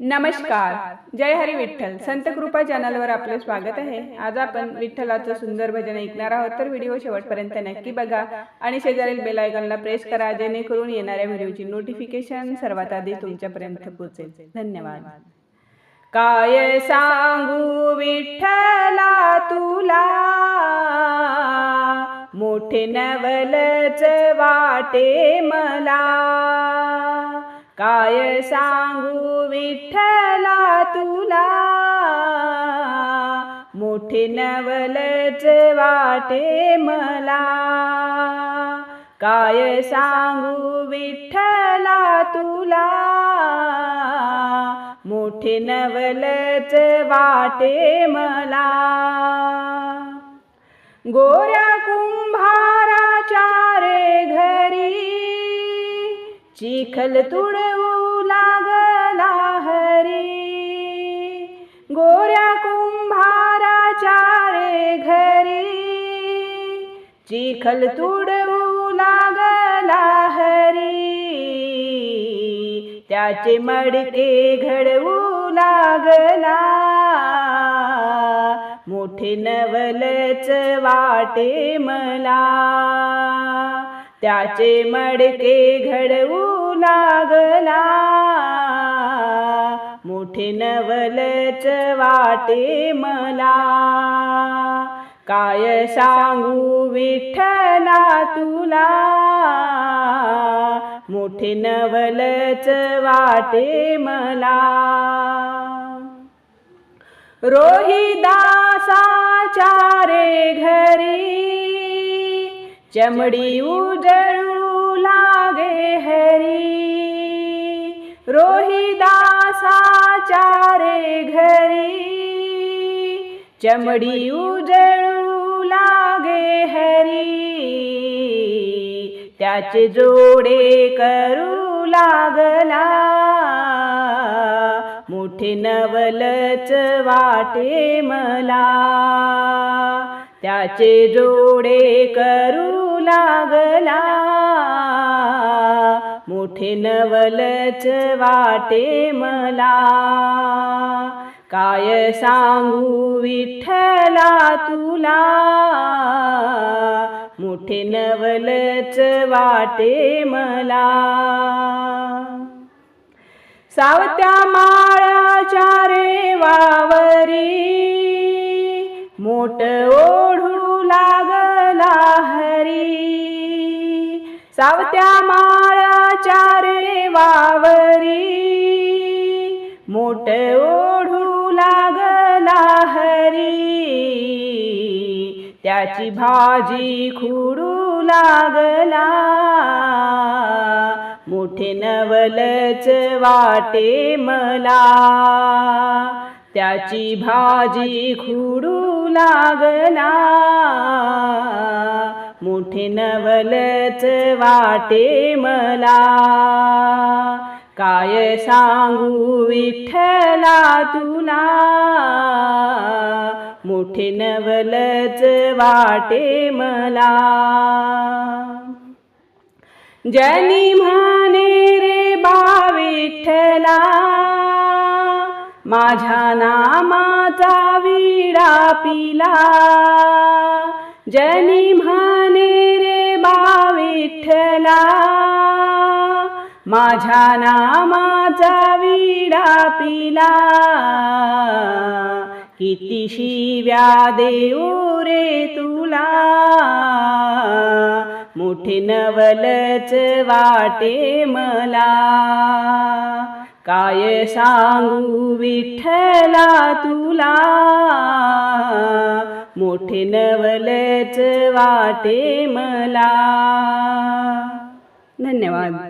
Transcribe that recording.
नमस्कार. जय हरी विठ्ठल. संत कृपा चॅनलवर आपलं स्वागत आहे. आज आपण विठ्ठलाचं सुंदर भजन ऐकणार आहोत. तर व्हिडिओ शेवटपर्यंत नक्की बघा आणि शेजारील बेल आयकॉनला प्रेस करा जेणेकरून येणाऱ्या व्हिडिओची नोटिफिकेशन सर्वात आधी तुमच्यापर्यंत पोहोचेल. धन्यवाद. काय सांगू विठ्ठला तुला? मोठे नवलच वाटे मला. काय सांगू विठ्ठला तुला? मोठे नवलच वाटे मला. काय सांगू? विठ्ठला तुला? मोठे नवलच वाटे मला. गोऱ्या चिखल तुडवू लागला हरी. गोऱ्या कुंभाराच्या रे घरी. चिखल तुडवू लागला हरी. त्याचे मडके घडवू लागला. मोठे नवलच वाटे मला. त्याचे मडके घडवू लागला. मोठे नवलच वाटे मला. काय सांगू विठ्ठला तुला? मोठे नवलच वाटे मला. रोहिदासाच्या रे घरी चमडी उजळू लागे हरी रोहिदासाच्या रे घरी चमडी उजळू लागे हरी. त्याचे जोडे करू लागला. मोठे नवलच वाटे मला. त्याचे जोडे करू लागला. मोठे नवलच वाटे मला. काय सांगू विठ्ठला तुला? मोठे नवलच वाटे मला. सावत्या माळाच्या रे वावरी मोठ ओढू लागला हरी. सावत्या माळ चारे वावरी. मोठ ओढू लागला हरी. त्याची भाजी खुडू लागला. मोठे नवलच वाटे मला. त्याची भाजी खुडू लागला. मोठे नवलच वाटे मला. काय सांगू विठ्ठला तुला? मोठे नवलच वाटे मला. जनी म्हणे रे बा विठ्ठला माझ्या नामाचा विडा पिला. जनी म्हणे रे बा विठ्ठला माझ्या नामाचा विडा पिला. किती शिव्या देऊ रे तुला. मोठे नवलच वाटे मला. काय सांगू विठ्ठला तुला? मोठे नवलच वाटे मला. धन्यवाद.